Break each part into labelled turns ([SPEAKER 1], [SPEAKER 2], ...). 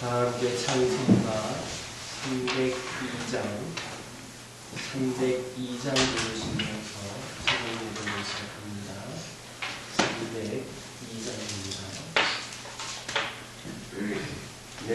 [SPEAKER 1] 다 함께 찬송가 302장 302장 부르시면서 찬송을 시작합니다. 302장입니다. 내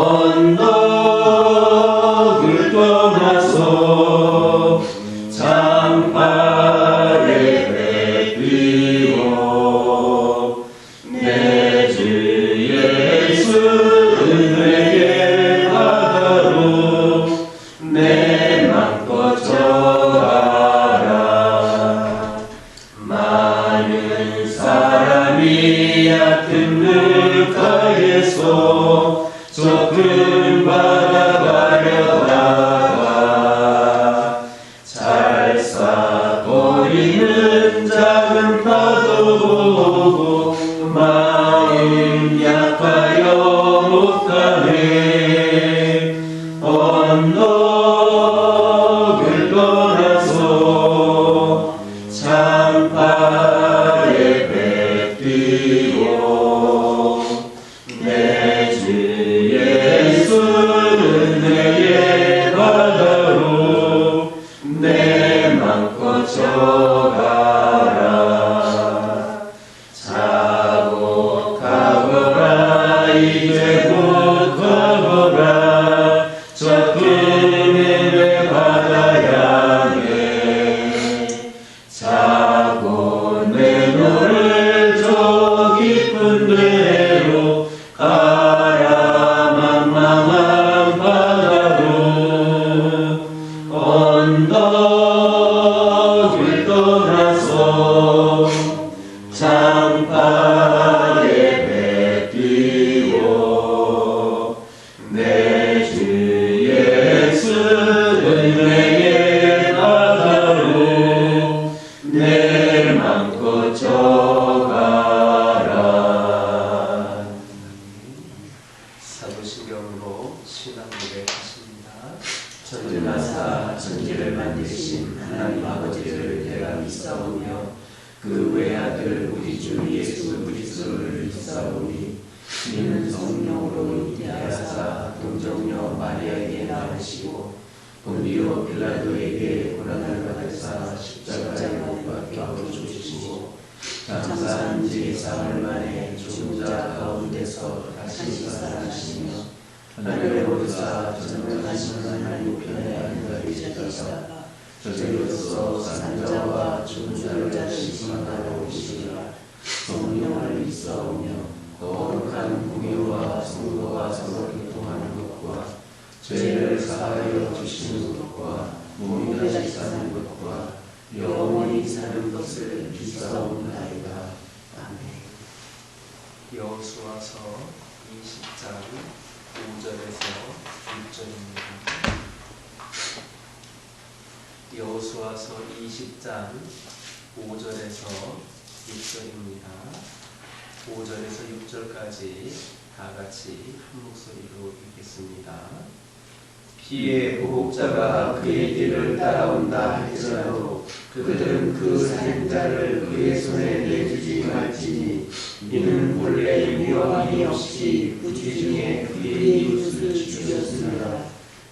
[SPEAKER 1] 언덕 약
[SPEAKER 2] 사흘 만에 죽은 자 가운데서 다시 살아나시며 하늘에 오르사 전능하신 하나님 편에 앉아 계시다가 저절로서 산자와 죽은 자를 심판하러 오시리라. 성령을 믿사오며 거룩한 공유와 성도와 서로 교통하는 것과 죄를 사하여 주시는 것과 몸이 다시 사는 것과 영원히 사는 것을 믿사옵나이다 아멘
[SPEAKER 1] 여호수아서 20장 5절에서 6절입니다. 여호수아서 20장 5절에서 6절입니다. 5절에서 6절까지 다 같이 한 목소리로 읽겠습니다.
[SPEAKER 2] 피의 보복자가 그의 길을 따라온다 할지라도 그들은 그 살인자를 그의 손에 내주지 말지니 이는 본래 위험함이 없이 부지 중에 그의 이웃을 죽였으므라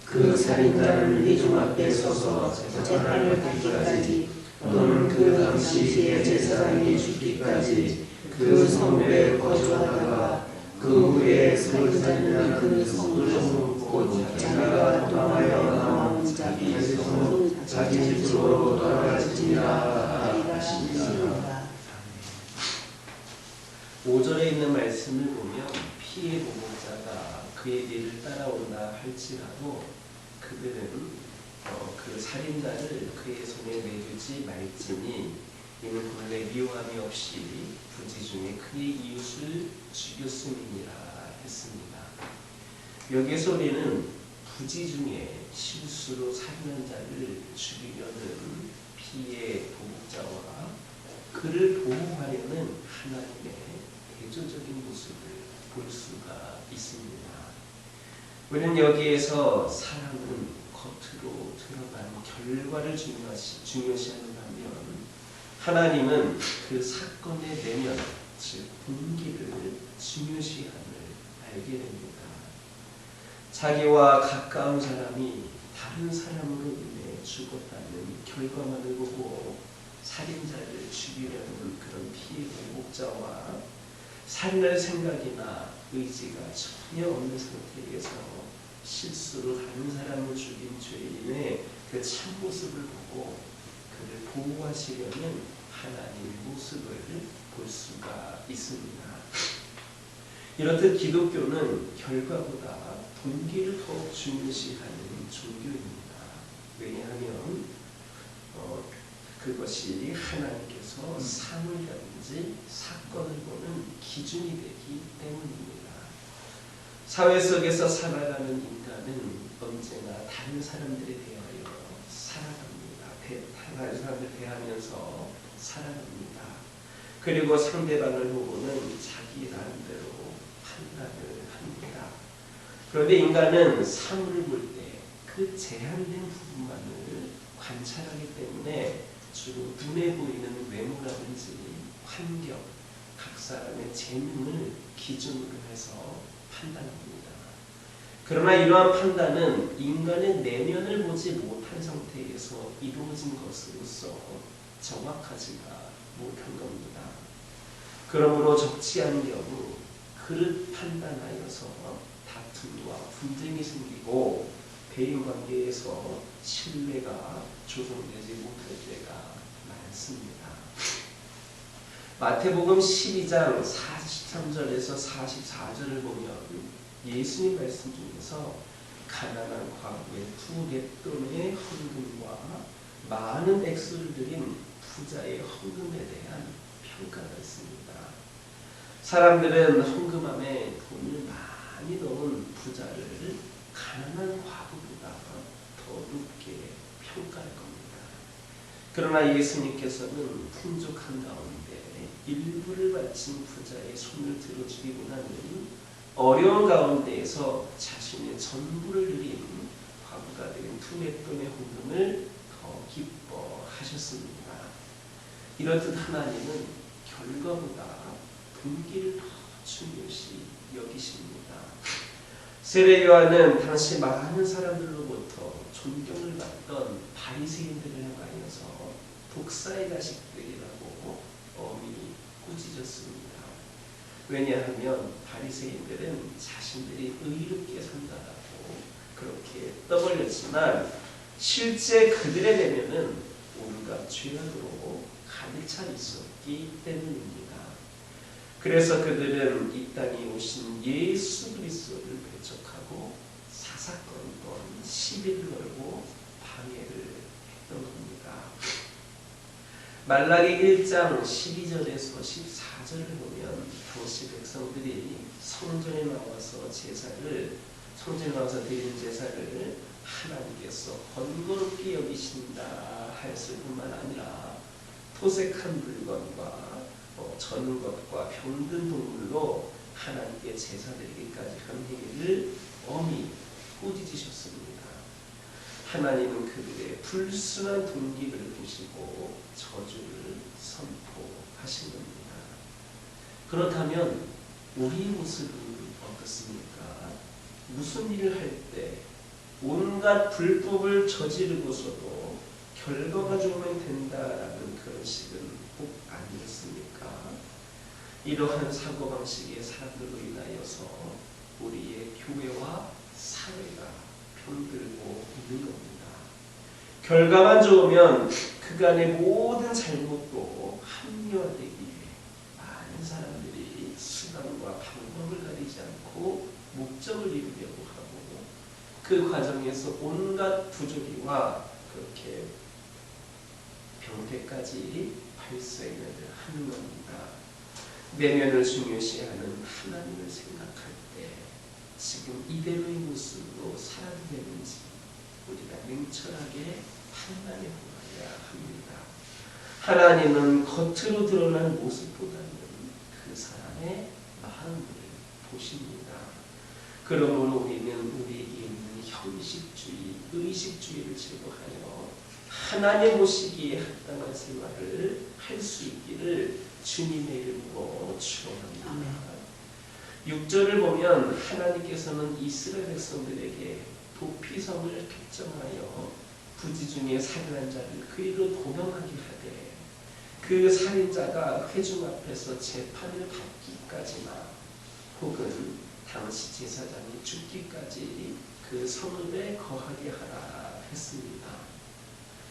[SPEAKER 3] 그 살인자는 회중 앞에 서서 재판을 받기까지 또는 그 당시의 제사장이 죽기까지 그 성읍에 거주하다가 그 후에 살인자는 그 성을 곧 자기가 떠나여 나온 자기 성을 자기 집으로 돌아갈지니라 하십니다.
[SPEAKER 2] 5절에 있는 말씀을 보면 피해 보복자가 그의 뒤를 따라온다 할지라도 그들은 어, 그 살인자를 그의 손에 내주지 말지니 이는 본래 미워함이 없이 부지 중에 그의 이웃을 죽였음이니라 했습니다. 여기서 우리는 부지 중에 실수로 살인한 자를 죽이려는 피해 보복자와 그를 보호하려는 하나님의 대조적인 모습을 볼 수가 있습니다. 우리는 여기에서 사람은 겉으로 드러난 결과를 중요시, 중요시하는다면 하나님은 그 사건의 내면, 즉 본기를 중요시함을 알게 됩니다. 자기와 가까운 사람이 다른 사람으로 인해 죽었다는 결과만을 보고 살인자를 죽이려는 그런 피해 목자와 살날 생각이나 의지가 전혀 없는 상태에서 실수로 다른 사람을 죽인 죄인의 그 참모습을 보고 그를 보호하시려는 하나님의 모습을 볼 수가 있습니다. 이렇듯 기독교는 결과보다 동기를 더 중요시하는 종교입니다. 왜냐하면 어, 그것이 하나님께서 사물이라든지 사건을 보는 기준이 되기 때문입니다. 사회 속에서 살아가는 인간은 언제나 다른 사람들에 대하여 살아갑니다. 대, 다른 사람들 대하면서 살아갑니다. 그리고 상대방을 보고는 자기 나름대로 판단을 합니다. 그런데 인간은 사물을 볼 때 그 제한된 부분만을 관찰하기 때문에 주로 눈에 보이는 외모라든지 환경, 각 사람의 재능을 기준으로 해서 판단합니다. 그러나 이러한 판단은 인간의 내면을 보지 못한 상태에서 이루어진 것으로서 정확하지가 못한 겁니다. 그러므로 적지 않은 경우 그릇 판단하여서 다툼과 분쟁이 생기고 대인 관계에서 신뢰가 조성되지 못할 때가 많습니다. 마태복음 12장 43절에서 44절을 보면 예수님 말씀 중에서 가난한 과부의 두 갯돈의 헌금과 많은 액수를 들인 부자의 헌금에 대한 평가가 있습니다. 사람들은 헌금함에 돈을 많이 넣은 부자를 가난한 과부보다 더 높게 평가할 겁니다. 그러나 예수님께서는 풍족한 가운데 일부를 바친 부자의 손을 들어 죽이고나는 어려운 가운데에서 자신의 전부를 누린 과부가 된 투메돈의 헌금을 더 기뻐하셨습니다. 이렇듯 하나님은 결과보다 분기를 더 중요시 여기십니다. 세례 요한은 당시 많은 사람들로부터 존경을 받던 바리새인들을 향하여서 독사의 자식들이라고 엄히 꾸짖었습니다. 왜냐하면 바리새인들은 자신들이 의롭게 산다라고 그렇게 떠벌렸지만 실제 그들의 내면은 온갖 죄악으로 가득 차 있었기 때문입니다. 그래서 그들은 이 땅에 오신 예수 그리스도를 배척하고 사사건건 시비를 걸고 방해를 했던 겁니다. 말라기 1장 12절에서 14절을 보면 당시 백성들이 성전에 나와서 제사를 성전에 나와서 드리는 제사를 하나님께서 번거롭게 여기신다 하였을 뿐만 아니라 토색한 물건과 어, 저는 것과 병든 동물로 하나님께 제사 드리기까지 한 행위를 엄히 꾸짖으셨습니다. 하나님은 그들의 불순한 동기를 보시고 저주를 선포하신 겁니다. 그렇다면 우리의 모습은 어떻습니까? 무슨 일을 할 때 온갖 불법을 저지르고서도 결과가 좋으면 된다라는 그런 식은 꼭 아니었습니까? 이러한 사고방식의 사람들로 인하여서 우리의 교회와 사회가 병들고 있는 겁니다. 결과만 좋으면 그간의 모든 잘못도 합리화되기 위해 많은 사람들이 수단과 방법을 가리지 않고 목적을 이루려고 하고 그 과정에서 온갖 부조리와 그렇게 병폐까지 발생을 하는 겁니다. 내면을 중요시하는 하나님을 생각할 때 지금 이대로의 모습으로 살아도 되는지 우리가 냉철하게 판단해 보아야 합니다. 하나님은 겉으로 드러난 모습보다는 그 사람의 마음을 보십니다. 그러므로 우리는 우리에게 있는 형식주의, 의식주의를 제거하여 하나님 보시기에 합당한 생활을 할 수 있기를 주님의 이름으로 축원합니다.
[SPEAKER 3] 아멘.
[SPEAKER 2] 6절을 보면 하나님께서는 이스라엘 백성들에게 도피성을 특정하여 부지 중에 살인한 자를 그리로 도명하게 하되 그 살인자가 회중 앞에서 재판을 받기까지나 혹은 당시 제사장이 죽기까지 그 성읍에 거하게 하라 했습니다.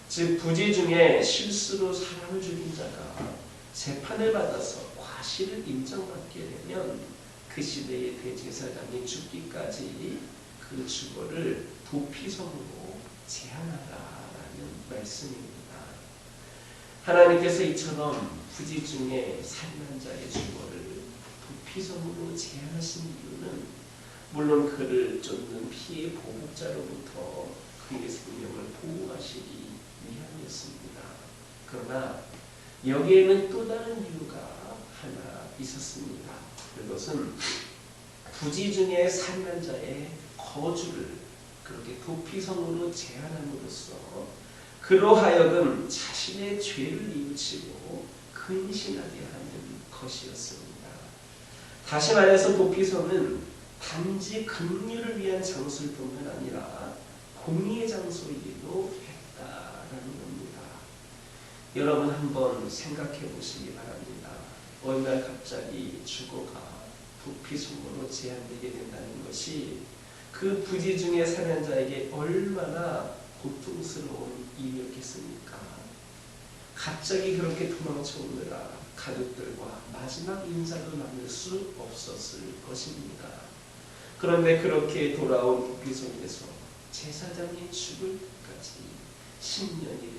[SPEAKER 2] 즉 부지 중에 실수로 사람을 죽인 자가 재판을 받아서 과실을 인정받게 되면 그 시대의 대제사장이 죽기까지 그 주거를 도피성으로 제한하라라는 말씀입니다. 하나님께서 이처럼 부지 중에 살인한 자의 주거를 도피성으로 제한하신 이유는 물론 그를 쫓는 피해 보복자로부터 그의 생명을 보호하시기 위함이었습니다. 그러나 여기에는 또 다른 이유가 하나 있었습니다. 그것은 부지 중에 살인한 자의 거주를 그렇게 도피성으로 제한함으로써 그로 하여금 자신의 죄를 뉘우치고 근신하게 하는 것이었습니다. 다시 말해서 도피성은 단지 긍휼을 위한 장소일 뿐만 아니라 공의의 장소이기도 했다라는. 여러분 한번 생각해 보시기 바랍니다. 어느 날 갑자기 주거가 도피성으로 제한되게 된다는 것이 그 부지 중에 사는 자에게 얼마나 고통스러운 일이었겠습니까? 갑자기 그렇게 도망쳐 오느라 가족들과 마지막 인사도 나눌 수 없었을 것입니다. 그런데 그렇게 돌아온 도피성에서 제사장이 죽을 때까지 10년이 될지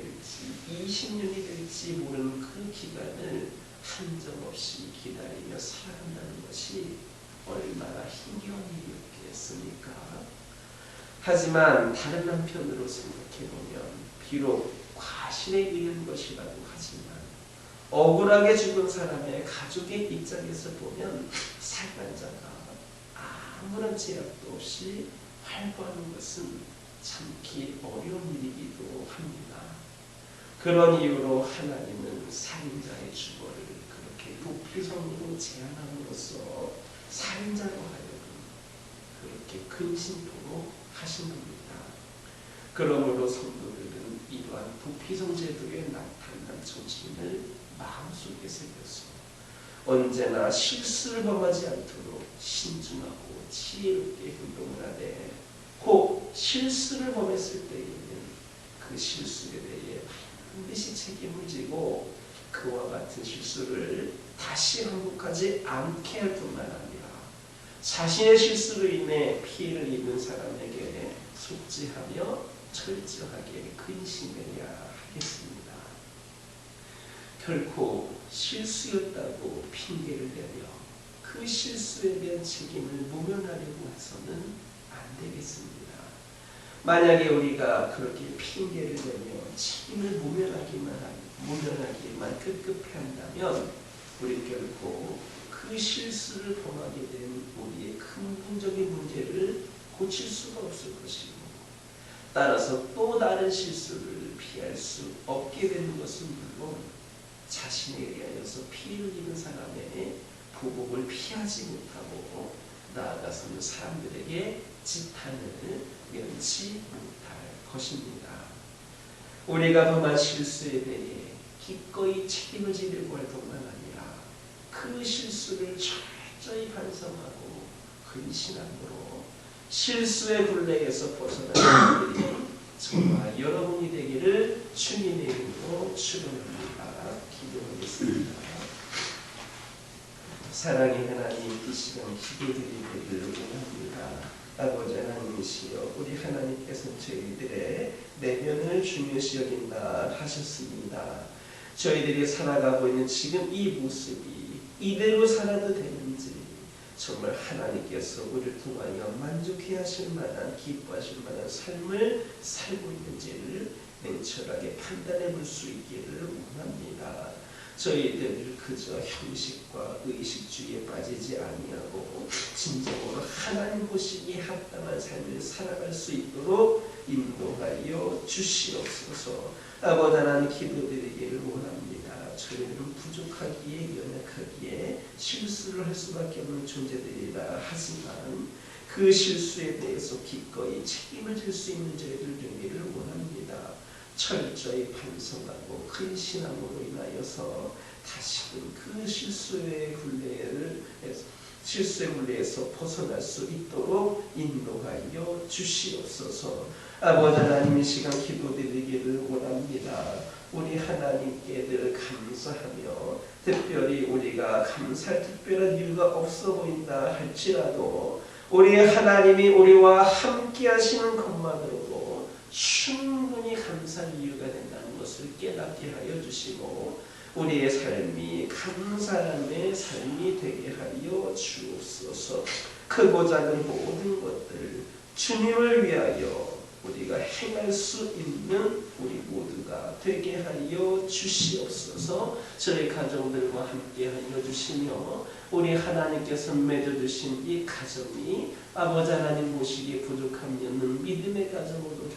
[SPEAKER 2] 20년이 될지 모르는 그 기간을 한정없이 기다리며 살아간다는 것이 얼마나 힘겨운 일이었겠습니까? 하지만 다른 한편으로 생각해보면 비록 과실에 의한 것이라고 하지만 억울하게 죽은 사람의 가족의 입장에서 보면 살만자가 아무런 제약도 없이 활보하는 것은 참기 어려운 일이기도 합니다. 그런 이유로 하나님은 살인자의 주거를 그렇게 도피성으로 제한함으로써 살인자로 하여금 그렇게 근심토록 하신 겁니다. 그러므로 성도들은 이러한 도피성 제도에 나타난 조짐을 마음속에 새겨서 언제나 실수를 범하지 않도록 신중하고 지혜롭게 행동을 하되 혹 실수를 범했을 때에는 그 실수에 대해 반드시 책임을 지고 그와 같은 실수를 다시 반복하지 않게 할 뿐만 아니라 자신의 실수로 인해 피해를 입은 사람에게 속지하며 철저하게 근심해야 하겠습니다. 결코 실수였다고 핑계를 대며 그 실수에 대한 책임을 모면하려고 해서는 안 되겠습니다. 만약에 우리가 그렇게 핑계를 대며 책임을 모면하기만 하- 모면하기만 급급해 한다면 우리 결코 그 실수를 범하게 된 우리의 근본적인 문제를 고칠 수가 없을 것이고 따라서 또 다른 실수를 피할 수 없게 되는 것은 물론 자신에 의하여서 피해를 입은 사람의 보복을 피하지 못하고 나아가서는 사람들에게 지탄을 면치 못할 것입니다. 우리가 범한 실수에 대해 기꺼이 책임을 지려고 할 뿐만 아니라 그 실수를 철저히 반성하고 근신함으로 실수의 굴레에서 벗어나는 일이 저와 여러분이 되기를 주님의 이름으로 축원합니다. 기도하겠습니다. 사랑의 하나님 이 시간 기도드리기를 원합니다. 아버지 하나님이시여 우리 하나님께서 저희들의 내면을 중요시 여긴다 하셨습니다. 저희들이 살아가고 있는 지금 이 모습이 이대로 살아도 되는지 정말 하나님께서 우리를 통하여 만족해 하실 만한 기뻐하실 만한 삶을 살고 있는지를 냉철하게 판단해 볼 수 있기를 원합니다. 저희들 그저 형식과 의식주의에 빠지지 아니하고 진정으로 하나님 보시기에 합당한 삶을 살아갈 수 있도록 인도하여 주시옵소서. 아버지 하나님 기도드리기를 원합니다. 저희는 부족하기에 연약하기에 실수를 할 수밖에 없는 존재들이다 하지만 그 실수에 대해서 기꺼이 책임을 질 수 있는 저희들 되기를 원합니다. 철저히 반성하고 근신함으로 인하여서 다시금 그 실수의 굴레를 실수의 굴레에서 벗어날 수 있도록 인도하여 주시옵소서. 아버지 하나님 이 시간 기도드리기를 원합니다. 우리 하나님께 늘 감사하며 특별히 우리가 감사할 특별한 이유가 없어 보인다 할지라도 우리 하나님이 우리와 함께 하시는 것만으로도 충분히 감사할 이유가 된다는 것을 깨닫게 하여 주시고 우리의 삶이 감사함의 삶이 되게 하여 주옵소서. 크고 작은 모든 것들 주님을 위하여 우리가 행할 수 있는 우리 모두가 되게 하여 주시옵소서. 저희 가정들과 함께 하여 주시며 우리 하나님께서 맺어주신 이 가정이 아버지 하나님 모시기에 부족함이 없는 믿음의 가정으로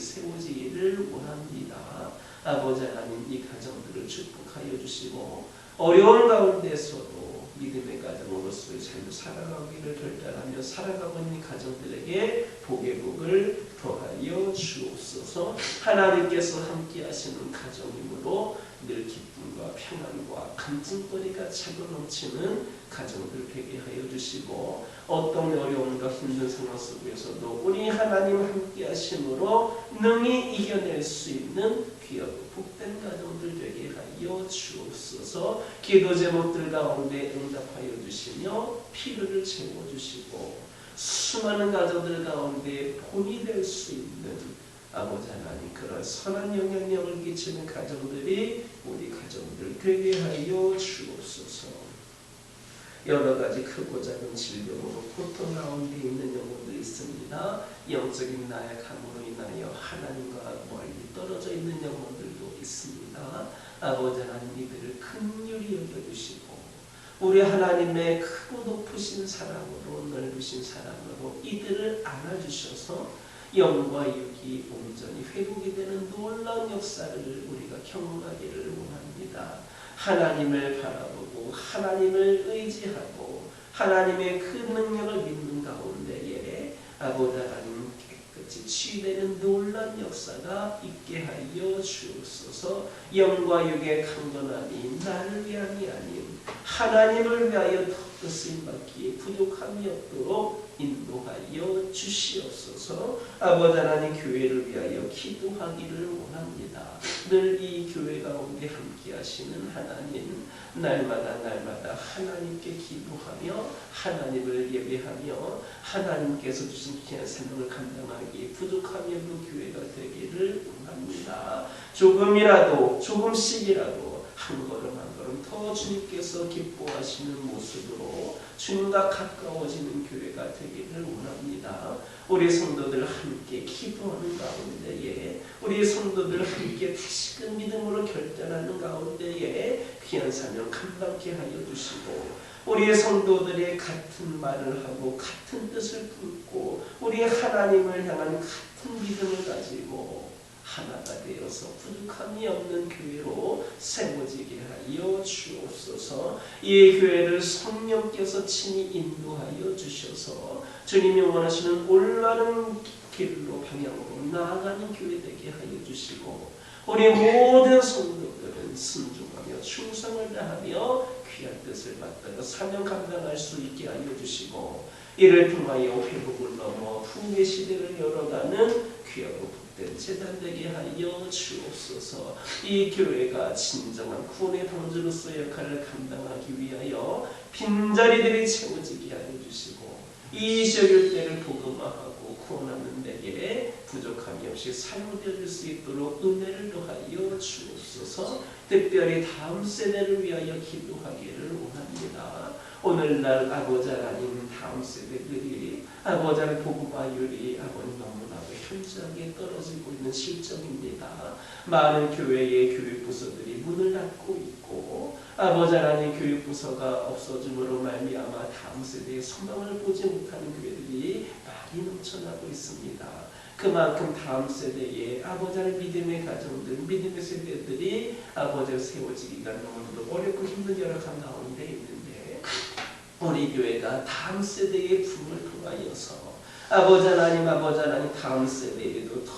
[SPEAKER 2] 세워지기를 원합니다. 아버지 하나님 이 가정들을 축복하여 주시고 어려운 가운데서도 믿음의 가정으로서의 삶을 살아가기를 결단하며 살아가고 있는 가정들에게 복의 복을 더하여 주옵소서 하나님께서 함께 하시는 가정이므로 늘 기 쁨과 평안과 감진거리가 차고 넘치는 가정들 되게 하여 주시고 어떤 어려움과 힘든 상황 속에서도 우리 하나님 함께 하심으로 능히 이겨낼 수 있는 귀하고 복된 가정들 되게 하여 주옵소서. 기도 제목들 가운데 응답하여 주시며 필요를 채워주시고 수많은 가정들 가운데 본이 될 수 있는 아버지 하나님 그런 선한 영향력을 끼치는 가정들이 우리 가정들 되게 하여 주옵소서 여러 가지 크고 작은 질병으로 고통 가운데 있는 영혼들이 있습니다. 영적인 나약함으로 인하여 하나님과 멀리 떨어져 있는 영혼들도 있습니다. 아버지 하나님 이들을 큰휼히 여겨주시고 우리 하나님의 크고 높으신 사랑으로 넓으신 사랑으로 이들을 안아주셔서 영과 육이 온전히 회복이 되는 놀라운 역사를 우리가 경험하기를 원합니다. 하나님을 바라보고 하나님을 의지하고 하나님의 그 능력을 믿는 가운데에 아버지 하나님 깨끗이 치유되는 놀라운 역사가 있게 하여 주옵소서 영과 육의 강건함이 나를 위함이 아닌 하나님을 위하여 더 쓰임받기에 부족함이 없도록 인도하여 주시옵소서 아버지 하나님 교회를 위하여 기도하기를 원합니다. 늘 이 교회 가운데 함께 하시는 하나님 날마다 날마다 하나님께 기도하며 하나님을 예배하며 하나님께서 주신 귀한 생명을 감당하기에 부족함이 없는 교회가 되기를 원합니다. 조금이라도 조금씩이라도 한 걸음 한 걸음 더 주님께서 기뻐하시는 모습으로 주님과 가까워지는 교회가 되기를 원합니다. 우리 성도들 함께 기도하는 가운데에 우리 성도들 함께 다시금 믿음으로 결단하는 가운데에 귀한 사명 감당케 하여 주시고 우리의 성도들이 같은 말을 하고 같은 뜻을 품고 우리 하나님을 향한 같은 믿음을 가지고 하나가 되어서 부족함이 없는 교회로 세워지게 하여 주옵소서. 이 교회를 성령께서 친히 인도하여 주셔서 주님이 원하시는 올바른 길로 방향으로 나아가는 교회 되게 하여 주시고 우리 모든 성도들은 순종하며 충성을 다하며 귀한 뜻을 받다가 사명 감당할 수 있게 하여 주시고 이를 통하여 회복을 넘어 풍계 시대를 열어가는 귀하고 재단 되게 하여 주옵소서. 이 교회가 진정한 구원의 방주로서 역할을 감당하기 위하여 빈자리들이 채워지게 하여 주시고 이 시절 때를 복음화하고 구원하는 데에 부족함이 없이 사용되어질 수 있도록 은혜를 더하여 주옵소서. 특별히 다음 세대를 위하여 기도하기를 원합니다. 오늘날 아버지 하나님 다음 세대들이 아버지 하나님 복음화율이 아버님 나도 현저하게 떨어지고 있는 실정입니다. 많은 교회의 교육부서들이 문을 닫고 있고 아버지 하나님 교육부서가 없어짐으로 말미암아 다음 세대의 소망을 보지 못하는 교회들이 많이 넘쳐나고 있습니다. 그만큼 다음 세대의 아버지 하나님 믿음의 가정들, 믿음의 세대들이 아버지가 세워지기가 너무나도 어렵고 힘든 열악한 가운데 있는데 우리 교회가 다음 세대의 품을 통하여서 아버지 하나님 아버지 하나님 다음 세대에도 더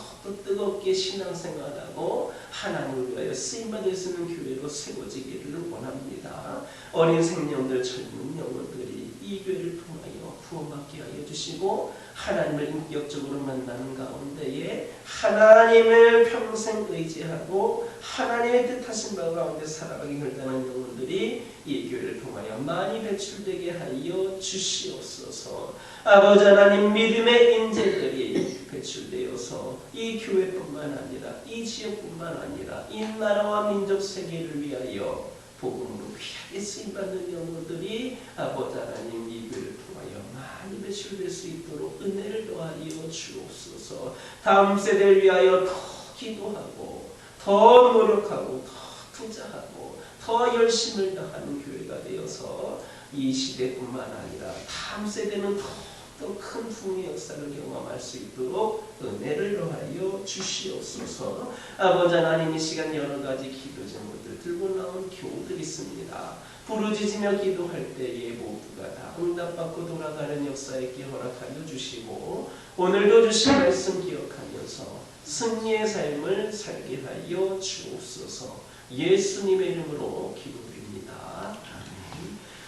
[SPEAKER 2] 뜨겁게 신앙생활하고 하나님을 위하여 쓰임받을 수 있는 교회로 세워지기를 원합니다. 어린 생명들 젊은 영혼들이 이 교회를 통하여 구원받게 하여 주시고 하나님을 인격적으로 만나는 가운데에 하나님을 평생 의지하고 하나님의 뜻하신 바 가운데 살아가기 결단한 영혼들이 이 교회를 통하여 많이 배출되게 하여 주시옵소서. 아버지 하나님 믿음의 인재들이 배출되어서 이 교회뿐만 아니라 이 지역뿐만 아니라 이 나라와 민족 세계를 위하여 복음으로 귀하게 쓰임 받는 영혼들이 아버지 하나님 이 교회를 통하여 많이 배출될 수 있도록 은혜를 더하여 주옵소서. 다음 세대를 위하여 더 기도하고 더 노력하고 더 투자하고 더 열심을 다하는 교회가 되어서 이 시대뿐만 아니라 다음 세대는 더 큰 부흥의 역사를 경험할 수 있도록 은혜를 더하여 주시옵소서. 아버지 하나님 이 시간 여러 가지 기도 제목들 들고 나온 교우들 있습니다. 부르짖으며 기도할 때에 모두가 다 응답받고 돌아가는 역사 있게 허락하여 주시고 오늘도 주신 말씀 기억하면서 승리의 삶을 살게 하여 주옵소서. 예수님의 이름으로 기도드립니다.